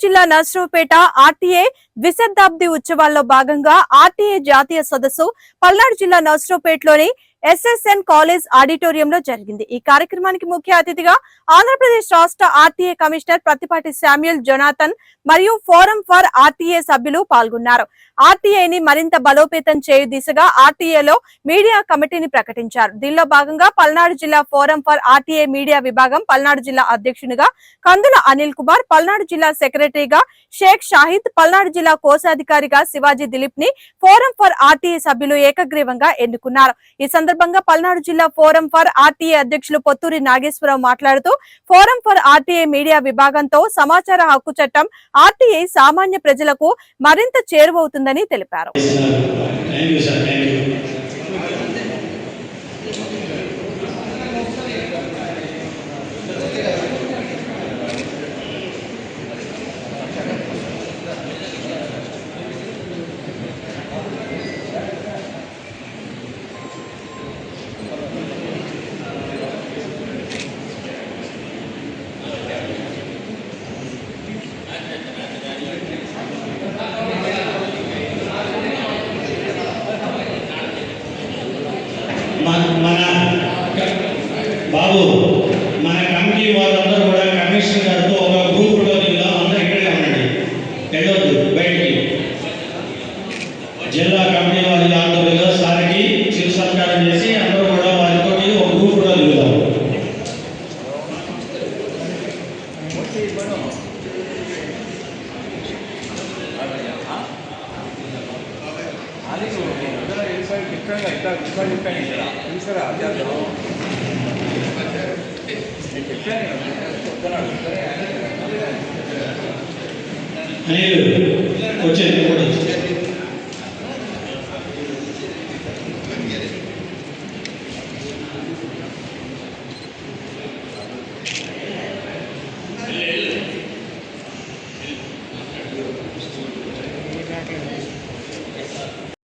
జిల్లా నర్సరావుపేట ఆర్టీఏ ద్విశతాబ్ది ఉత్సవాల్లో భాగంగా ఆర్టీఏ జాతీయ సదస్సు పల్నాడు జిల్లా నర్సరావుపేటలోని ఎస్ఎస్ఎన్ కాలేజ్ ఆడిటోరియంలో జరిగింది. ఈ కార్యక్రమానికి ముఖ్య అతిథిగా ఆంధ్రప్రదేశ్ రాష్ట్ర RTA commissioner Prathipati Samuel Jonathan మరియు ఫోరం ఫర్ ఆర్టీఏ సభ్యులు పాల్గొన్నారు. ఆర్టీఐని మరింత బలోపేతం చేయు దిశగా ఆర్టీఏలో మీడియా కమిటీని ప్రకటించారు. దీనిలో భాగంగా పల్నాడు జిల్లా ఫోరం ఫర్ ఆర్టీఏ మీడియా విభాగం పల్నాడు జిల్లా అధ్యక్షునిగా కందుల అనిల్ కుమార్ పల్నాడు జిల్లా సెక్రటరీగా షేక్ షాహిద్ పల్నాడు జిల్లా కోశాధికారిగా శివాజీ దిలీప్ని ఫోరం ఫర్ ఆర్టీఏ సభ్యులు ఏకగ్రీవంగా ఎన్నుకున్నారు. ఈ సందర్భంగా పల్నాడు జిల్లా ఫోరం ఫర్ ఆర్టీఏ అధ్యక్షులు పొత్తూరి నాగేశ్వరరావు మాట్లాడుతూ ఫోరం ఫర్ ఆర్టీఏ మీడియా విభాగంతో సమాచార హక్కు చట్టం ఆర్టీఏ సామాన్య ప్రజలకు మరింత చేరువవుతుందని తెలిపారు. బాబు మన కమిటీ వాళ్ళందరూ కూడా కమిషనర్ గారితో ఒక గ్రూప్లో అందరూ ఇక్కడే ఉండండి. వెళ్ళొద్దు బయటికి. జిల్లా కమిటీ వారి ఆధ్వర్యంలో సార్కి చిరు సత్కారం చేసి అందరూ కూడా వారితో ఒక గ్రూప్ లో దిగుదాం అనిల్ వచ్చేది కూడా